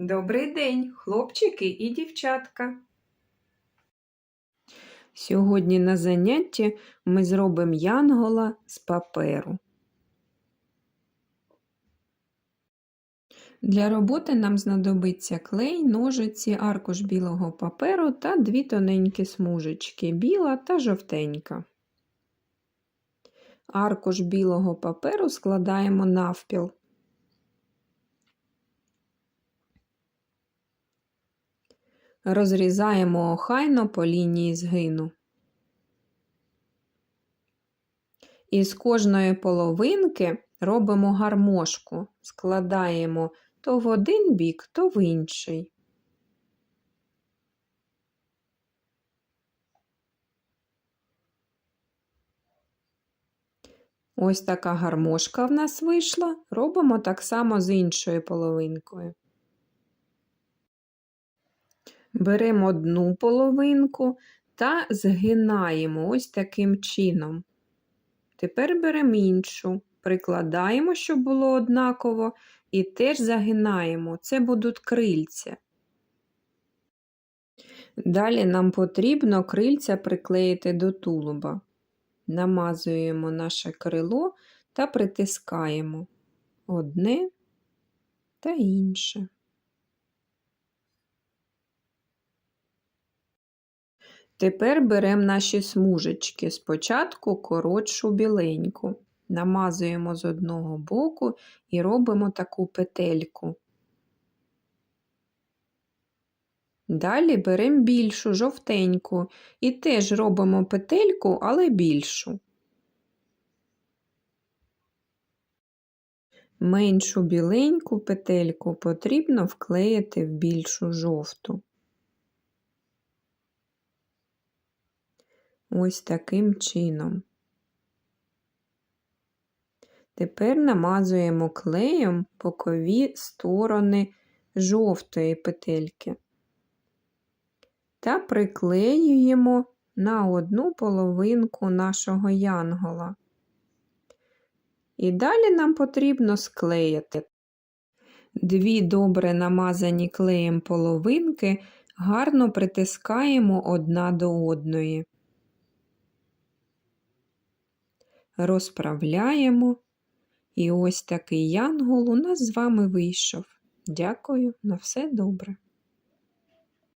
Добрий день, хлопчики і дівчатка. Сьогодні на занятті ми зробимо янгола з паперу. Для роботи нам знадобиться клей, ножиці, аркуш білого паперу та дві тоненькі смужечки біла та жовтенька. Аркуш білого паперу складаємо навпіл. Розрізаємо охайно по лінії згину. Із кожної половинки робимо гармошку, складаємо то в один бік, то в інший. Ось така гармошка в нас вийшла. Робимо так само з іншою половинкою. Беремо одну половинку та згинаємо ось таким чином. Тепер беремо іншу, прикладаємо, щоб було однаково, і теж загинаємо. Це будуть крильця. Далі нам потрібно крильця приклеїти до тулуба. Намазуємо наше крило та притискаємо одне та інше. Тепер беремо наші смужечки. Спочатку коротшу біленьку, намазуємо з одного боку і робимо таку петельку. Далі беремо більшу жовтеньку і теж робимо петельку, але більшу. Меншу біленьку петельку потрібно вклеїти в більшу жовту. Ось таким чином. Тепер намазуємо клеєм бокові сторони жовтої петельки та приклеюємо на одну половинку нашого янгола. І далі нам потрібно склеїти дві добре намазані клеєм половинки гарно притискаємо одна до одної. Розправляємо, і ось такий янгол у нас з вами вийшов. Дякую, на все добре.